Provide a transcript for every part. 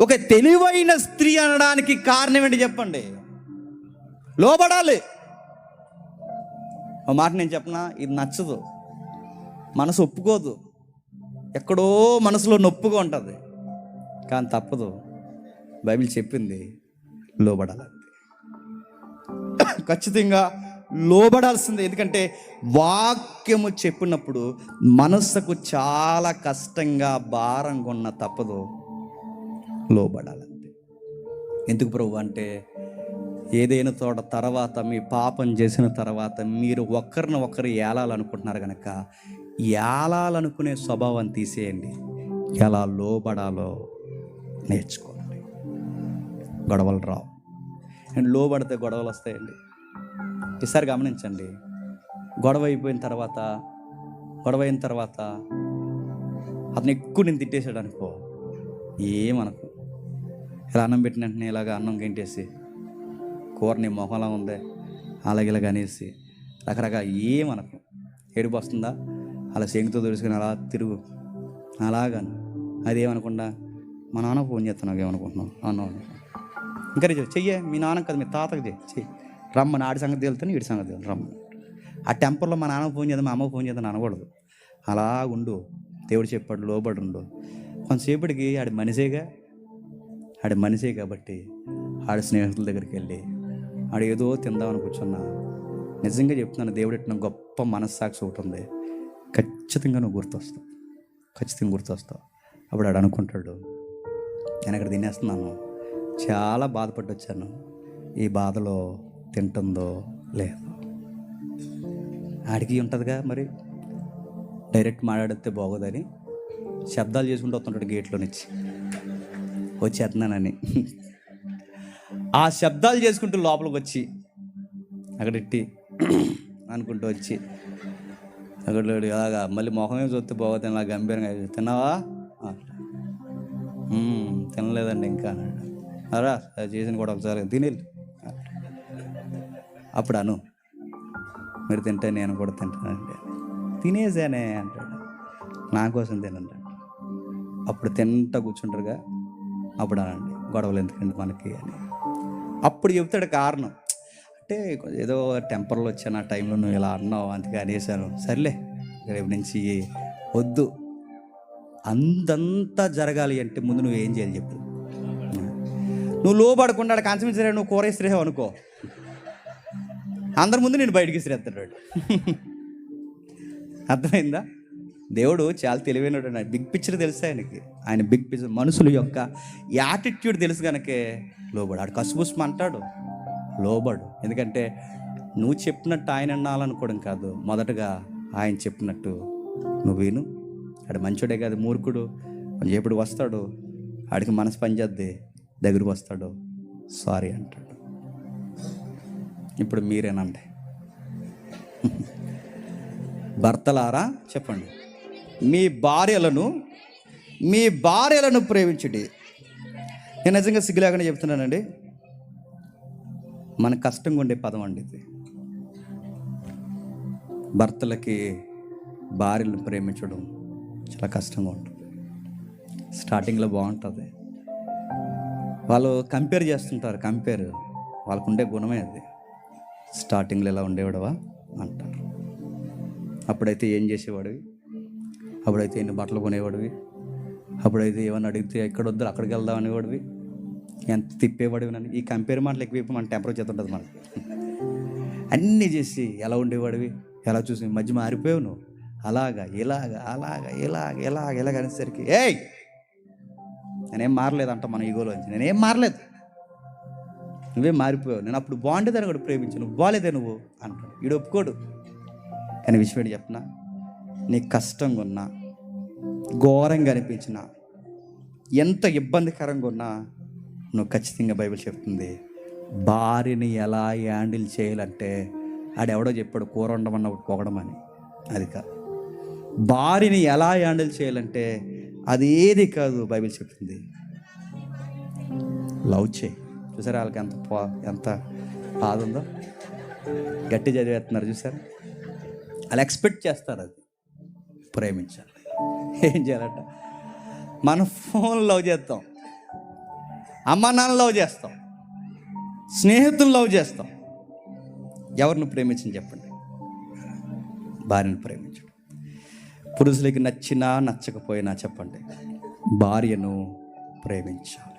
ఒక తెలివైన స్త్రీ అనడానికి కారణం ఏంటి చెప్పండి? లోబడాలి. ఒక మాట నేను చెప్పనా? ఇది నచ్చదు. మనసు ఒప్పుకోదు. ఎక్కడో మనసులో నొప్పుగా ఉంటుంది. కానీ తప్పదు. బైబిల్ చెప్పింది లోబడాలి. ఖచ్చితంగా లోబడాల్సిందే. ఎందుకంటే వాక్యము చెప్పినప్పుడు మనస్సుకు చాలా కష్టంగా భారంగా ఉన్న తప్పదు. లోబడాలంతే. ఎందుకు ప్రభు అంటే ఏదైనా తోట తర్వాత మీ పాపం చేసిన తర్వాత మీరు ఒకరిని ఒకరు ఏలాలనుకుంటున్నారు కనుక ఏలాలనుకునే స్వభావం తీసేయండి. ఎలా లోబడాలో నేర్చుకోవాలి గొడవలు రావు. అండ్ లోబడితే గొడవలు వస్తాయండి. ఈసారి గమనించండి. గొడవ అయిపోయిన తర్వాత గొడవ అయిన తర్వాత అతను ఎక్కువ నేను తిట్టేశాడు అనుకో ఏమనకు? ఇలా అన్నం పెట్టిన వెంటనే ఇలాగ అన్నం గెంటేసి కూర నీ మొహంలా ఉంది అలాగే ఇలాగ అనేసి రకరకాల ఏమనకు ఏడుపు వస్తుందా? అలా సెంగుతో తెలుసుకుని అలా తిరుగు. అలాగను అదేమనకుండా మా నాన్న ఫోన్ చేస్తున్నావు ఏమనుకుంటున్నావు అన్నావు ఇంకా రేపు చెయ్యే మీ నాన్న కదా మీ తాతకి చెయ్యి. చెయ్యి. రమ్మని ఆడి సంగతి వెళ్తాను వీడి సంగతి తెలుతాను రమ్మని. ఆ టెంపర్లో మా నాన్న ఫోన్ చేద్దాం మా అమ్మ ఫోన్ చేద్దాం అనకూడదు. అలా ఉండు దేవుడు చెప్పాడు లోబడి ఉండు. కొంతసేపటికి ఆడి మనిషేగా ఆడ మనిషే కాబట్టి ఆడ స్నేహితుల దగ్గరికి వెళ్ళి ఆడ ఏదో తిందామని కూర్చున్నా. నిజంగా చెప్తున్నాను దేవుడు ఎట్టిన గొప్ప మనస్సాక్షి ఒకటి ఉంది. ఖచ్చితంగా నువ్వు గుర్తొస్తావు. ఖచ్చితంగా గుర్తొస్తావు. అప్పుడు ఆడు అనుకుంటాడు నేను ఇక్కడ తినేస్తున్నాను. చాలా బాధపడి వచ్చాను. ఈ బాధలో తింటుందో లేదో. ఆడికి ఉంటుందిగా మరి. డైరెక్ట్ మాట్లాడితే బాగోదని శబ్దాలు చేసుకుంటూ వస్తుంటాడు గేట్లో నుంచి వచ్చేస్తున్నానని. ఆ శబ్దాలు చేసుకుంటూ లోపలికి వచ్చి అక్కడ ఇట్టి అనుకుంటూ వచ్చి అక్కడ అలాగా మళ్ళీ మొహమే చూస్తే పోతే ఇలా గంభీరంగా తిన్నావా? తినలేదండి ఇంకా. అరా అది చేసిన కూడా ఒకసారి తినేళ్ళు అప్పుడు అను మీరు తింటే నేను కూడా తింటానండి. తినేసానే అంటాడు. నా కోసం తినండి అప్పుడు తింటా కూర్చుంటారుగా. అప్పుడు అనండి గొడవలు ఎందుకండి మనకి అని. అప్పుడు చెప్తాడు కారణం. అంటే ఏదో టెంపర్లో వచ్చాను ఆ టైంలో నువ్వు ఇలా అన్నావు అందుకే అనేసాను సర్లే రేపు నుంచి వద్దు. అందంతా జరగాలి అంటే ముందు నువ్వు ఏం చేయాలి చెప్పు. నువ్వు లోపడకుండా కాన్సమించలే నువ్వు కూర ఇసిరేసావు అనుకో. అందరి ముందు నేను బయటికి ఇసిరేస్తాడు అర్థమైందా? దేవుడు చాలా తెలివైనడు ఆయన బిగ్ పిక్చర్ తెలుసు ఆయనకి? ఆయన బిగ్ పిక్చర్ మనుషుల యొక్క యాటిట్యూడ్ తెలుసు కనుకే లోబడు. ఆడు కసుబుస్మ అంటాడు. లోబడు. ఎందుకంటే నువ్వు చెప్పినట్టు ఆయన అనాలనుకోవడం కాదు. మొదటగా ఆయన చెప్పినట్టు నువ్వు విను. ఆడు మంచోడే కాదు మూర్ఖుడు. కొంచెం ఎప్పుడు వస్తాడు? ఆడికి మనసు పనిచేద్ది దగ్గరకు వస్తాడు. సారీ అంటాడు. ఇప్పుడు మీరేనండి. భర్తలారా? చెప్పండి. మీ భార్యలను మీ భార్యలను ప్రేమించండి. నేను నిజంగా సిగ్గు లేకుండా చెప్తున్నానండి. మన కష్టంగా ఉండే పదం అండి ఇది. భర్తలకి భార్యలను ప్రేమించడం చాలా కష్టంగా ఉంటుంది. స్టార్టింగ్లో బాగుంటుంది. వాళ్ళు కంపేర్ చేస్తుంటారు కంపేర్. వాళ్ళకు ఉండే గుణమే అది. స్టార్టింగ్లో ఎలా ఉండేవాడవా? అంటారు. అప్పుడైతే ఏం చేసేవాడివి? అప్పుడైతే ఎన్ని బట్టలు కొనేవాడివి? అప్పుడైతే ఏమన్నా అడిగితే ఎక్కడ వద్దు అక్కడికి వెళ్దాం అనేవాడివి. ఎంత తిప్పేవాడివి నన్ను? ఈ కంపేర్ మాటలు ఎక్కువ మన టెంపరేచర్ చేస్తుంటుంది మనకి? అన్నీ చేసి ఎలా ఉండేవాడివి? ఎలా చూసి? మధ్య మారిపోయావు నువ్వు. అలాగా ఇలాగా అలాగా ఇలాగ ఇలాగ ఇలాగ అనేసరికి ఏయ్! నేనేం మారలేదంట మన ఈగోలో నేనేం మారలేదు. నువ్వే మారిపోయావు. నేను అప్పుడు బాగుండేదని కూడా ప్రేమించు నువ్వు బాగాలేదే నువ్వు అంటాడు. వీడు ఒప్పుకోడు. కానీ విషయం ఏంటి చెప్పనా నీకు కష్టంగా ఉన్నా ఘోరంగా అనిపించిన ఎంత ఇబ్బందికరంగా ఉన్నా నువ్వు ఖచ్చితంగా బైబిల్ చెప్తుంది. భార్యని ఎలా హ్యాండిల్ చేయాలంటే ఆడెవడో చెప్పాడు కూర ఉండమన్నప్పుడు పొగడమని అది కాదు. భార్యని ఎలా హ్యాండిల్ చేయాలంటే అది ఏది కాదు బైబిల్ చెప్తుంది. లవ్ చేయి. చూసారా వాళ్ళకి ఎంత పో ఎంత బాధ ఉందో? గట్టి చదివేస్తున్నారు చూసారా? వాళ్ళు ఎక్స్పెక్ట్ చేస్తారు అది. ప్రేమించాలి. ఏం చేయాలట? మన ఫోన్ లవ్ చేస్తాం. అమ్మ నాన్న లవ్ చేస్తాం. స్నేహితులు లవ్ చేస్తాం. ఎవరిని ప్రేమించని చెప్పండి? భార్యను ప్రేమించడం. పురుషులకి నచ్చినా నచ్చకపోయినా చెప్పండి. భార్యను ప్రేమించాలి.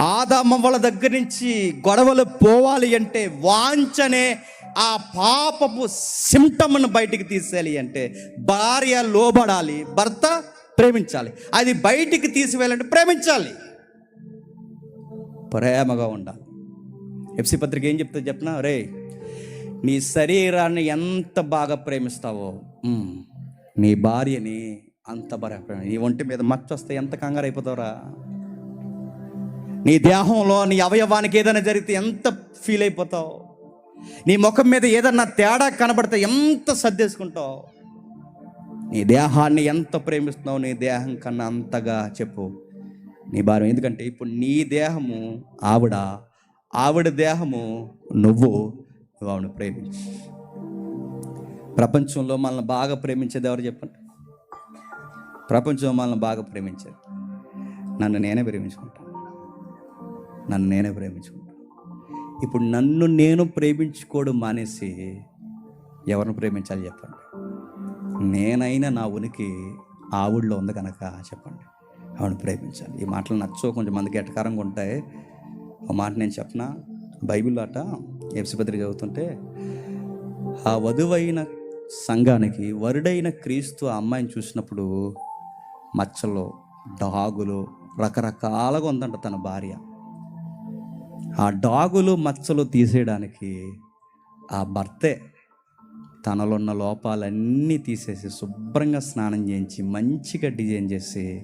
ఆదామవ్వల దగ్గర నుంచి గొడవలు పోవాలి అంటే వాంచనే ఆ పాపపు సిమ్టమ్ను బయటికి తీసేయాలి అంటే భార్య లోబడాలి భర్త ప్రేమించాలి. అది బయటికి తీసివేయాలంటే ప్రేమించాలి. ప్రేమగా ఉండాలి. ఎఫ్సి పత్రిక ఏం చెప్తుంది చెప్పనా? రే నీ శరీరాన్ని ఎంత బాగా ప్రేమిస్తావో నీ భార్యని అంత బాగా ప్రేమ నీ ఒంటి మీద మచ్చ వస్తే ఎంత కంగారు అయిపోతావురా? నీ దేహంలో నీ అవయవానికి ఏదైనా జరిగితే ఎంత ఫీల్ అయిపోతావు? నీ ముఖం మీద ఏదన్నా తేడా కనబడితే ఎంత సర్దేసుకుంటావు? నీ దేహాన్ని ఎంత ప్రేమిస్తున్నావు నీ దేహం కన్నా అంతగా చెప్పు. నీ భారం ఎందుకంటే ఇప్పుడు నీ దేహము ఆవిడ ఆవిడ దేహము నువ్వు నువ్వు ఆవిడ ప్రేమించు. ప్రపంచంలో మనల్ని బాగా ప్రేమించేది ఎవరు చెప్పండి? ప్రపంచంలో మనల్ని బాగా ప్రేమించేది. నన్ను నేనే ప్రేమించుకుంటాను నన్ను నేనే ప్రేమించుకుంటాను ఇప్పుడు నన్ను నేను ప్రేమించుకోవడం మానేసి ఎవరిని ప్రేమించాలి చెప్పండి? నేనైనా నా ఉనికి ఆవుడిలో ఉంది కనుక చెప్పండి. ఆవిడని ప్రేమించాలి? ఈ మాటలు నచ్చో కొంచెం మందికి ఎటకారంగా ఉంటాయి. ఒక మాట నేను చెప్పనా? బైబిల్ అట ఎఫ్సిపత్రి చదువుతుంటే ఆ వధువైన సంఘానికి వరుడైన క్రీస్తు ఆ అమ్మాయిని చూసినప్పుడు మచ్చలు డాగులు రకరకాలుగా ఉందంట తన భార్య. ఆ డాగులు మచ్చలు తీసేయడానికి ఆ భర్తే తనలో ఉన్న లోపాలన్నీ తీసేసి శుభ్రంగా స్నానం చేయించి మంచిగా డిజైన్ చేసి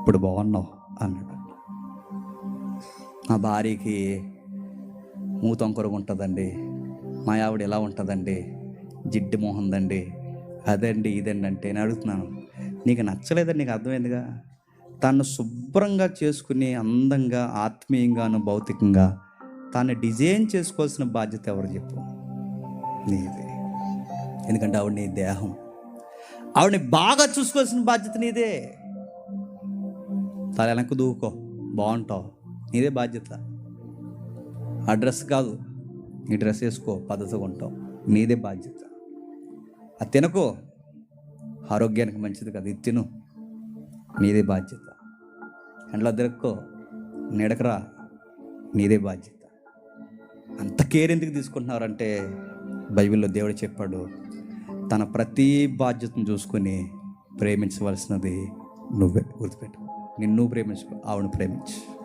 ఇప్పుడు బాగున్నావు అన్నాడు. మా భార్యకి మూతొంకరుగా ఉంటుందండి. మా ఆవిడ ఎలా ఉంటుందండి. జిడ్డు మోహందండి అదండి ఇదండి అంటే నేను అడుగుతున్నాను. నీకు నచ్చలేదని నీకు అర్థమైందిగా? తను శుభ్రంగా చేసుకుని అందంగా ఆత్మీయంగాను భౌతికంగా తాను డిజైన్ చేసుకోవాల్సిన బాధ్యత ఎవరు చెప్పు? నీదే. ఎందుకంటే ఆవిడ నీ దేహం. ఆవిడని బాగా చూసుకోవాల్సిన బాధ్యత నీదే. తల వెనక్కు దూకో. బాగుంటావు. నీదే బాధ్యత. ఆ డ్రెస్ కాదు. నీ డ్రెస్ వేసుకో. పద్ధతిగా ఉంటావు. నీదే బాధ్యత. అది తినకో. ఆరోగ్యానికి మంచిది కదా. ఇది తిను. నీదే బాధ్యత. ఎండలో తిరక్కో నిడకరా నీదే బాధ్యత. అంత కేర్ ఎందుకు తీసుకుంటున్నారంటే బైబిల్లో దేవుడు చెప్పాడు తన ప్రతి బాధ్యతను చూసుకొని ప్రేమించవలసినది నువ్వే గుర్తుపెట్టు. నిన్ను ప్రేమించుకో ఆవును ప్రేమించు.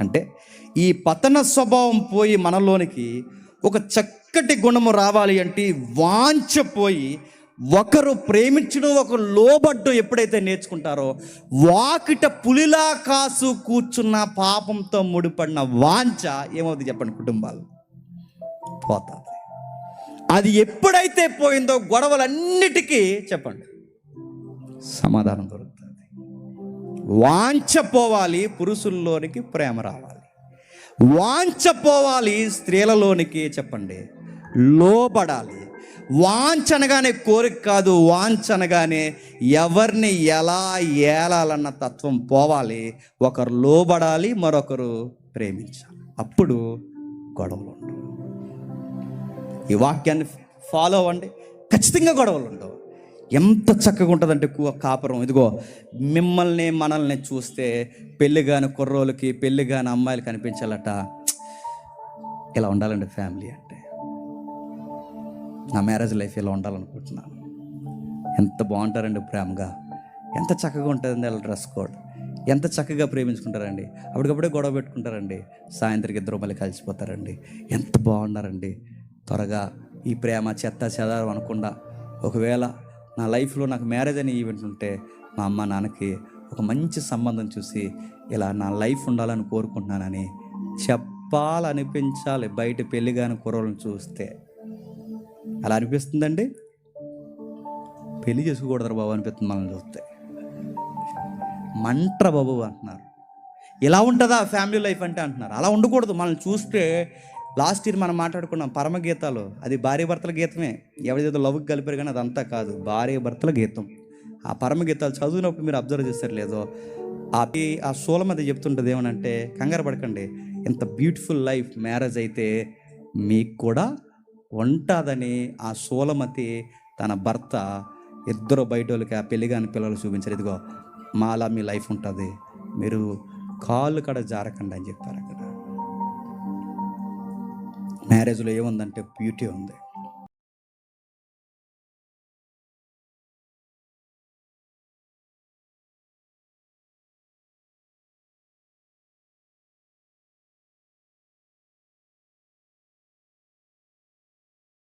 అంటే ఈ పతన స్వభావం పోయి మనలోనికి ఒక చక్కటి గుణము రావాలి అంటే వాంచపోయి ఒకరు ప్రేమించడం ఒకరు లోబడ్డం ఎప్పుడైతే నేర్చుకుంటారో వాకిట పులిలా కాసు కూర్చున్న పాపంతో ముడిపడిన వాంఛ ఏమవుతుంది చెప్పండి కుటుంబాలు? పోతుంది. అది ఎప్పుడైతే పోయిందో గొడవలన్నిటికీ చెప్పండి సమాధానం దొరుకుతుంది. వాంఛ పోవాలి పురుషుల్లోనికి ప్రేమ రావాలి. వాంఛ పోవాలి స్త్రీలలోనికి చెప్పండి లోబడాలి. వాంఛనగానే కోరిక కాదు వాంఛనగానే ఎవరిని ఎలా ఏలాలన్న తత్వం పోవాలి ఒకరు లోబడాలి మరొకరు ప్రేమించాలి. అప్పుడు గొడవలు ఉండవు. ఈ వాక్యాన్ని ఫాలో అవ్వండి. ఖచ్చితంగా గొడవలు ఉండవు. ఎంత చక్కగా ఉంటుందంటే కాపురం. ఇదిగో మిమ్మల్ని మనల్ని చూస్తే పెళ్ళి కాని కుర్రోళ్ళకి పెళ్ళి కాని అమ్మాయిలు కనిపించాలట. ఇలా ఉండాలండి ఫ్యామిలీ అంటే. నా మ్యారేజ్ లైఫ్ ఇలా ఉండాలనుకుంటున్నాను? ఎంత బాగుంటారండి ప్రేమగా? ఎంత చక్కగా ఉంటుందండి వాళ్ళ డ్రెస్ కోడ్? ఎంత చక్కగా ప్రేమించుకుంటారండి? అప్పటికప్పుడే గొడవ పెట్టుకుంటారండి. సాయంత్రం ఇద్దరు మళ్ళీ కలిసిపోతారండి. ఎంత బాగున్నారండి. త్వరగా ఈ ప్రేమ చెత్త చెదారం అనకుండా ఒకవేళ నా లైఫ్లో నాకు మ్యారేజ్ అనే ఈవెంట్ ఉంటే మా అమ్మ నాన్నకి ఒక మంచి సంబంధం చూసి ఇలా నా లైఫ్ ఉండాలని కోరుకుంటున్నానని చెప్పాలనిపించాలి బయట పెళ్ళి కాని కుర్రలను చూస్తే. అలా అనిపిస్తుందండి? పెళ్ళి చేసుకోకూడదు బాబు అనిపిస్తుంది మనల్ని చూస్తే. మంట్ర బాబు అంటున్నారు. ఇలా ఉంటుందా ఫ్యామిలీ లైఫ్ అంటే అంటున్నారు. అలా ఉండకూడదు మనల్ని చూస్తే. లాస్ట్ ఇయర్ మనం మాట్లాడుకున్నాం పరమ గీతాలు. అది భార్య భర్తల గీతమే. ఎవరిదేదో లవ్కి కలిపారు కానీ అదంతా కాదు. భార్య భర్తల గీతం. ఆ పరమగీతాలు చదివినప్పుడు మీరు అబ్జర్వ్ చేస్తారు లేదో? ఆ ఆ సోలమది చెప్తుంటుంది ఏమనంటే కంగారు పడకండి. ఇంత బ్యూటిఫుల్ లైఫ్ మ్యారేజ్ అయితే మీకు కూడా ఉంటుందని ఆ సోలమతి తన భర్త ఇద్దరు బయట వాళ్ళకి ఆ పెళ్ళిగాని పిల్లలు చూపించారు. ఇదిగో మాలా మీ లైఫ్ ఉంటుంది. మీరు కాళ్ళు కడ జారకండి అని చెప్పారు అక్కడ. మ్యారేజ్లో ఏముందంటే బ్యూటీ ఉంది.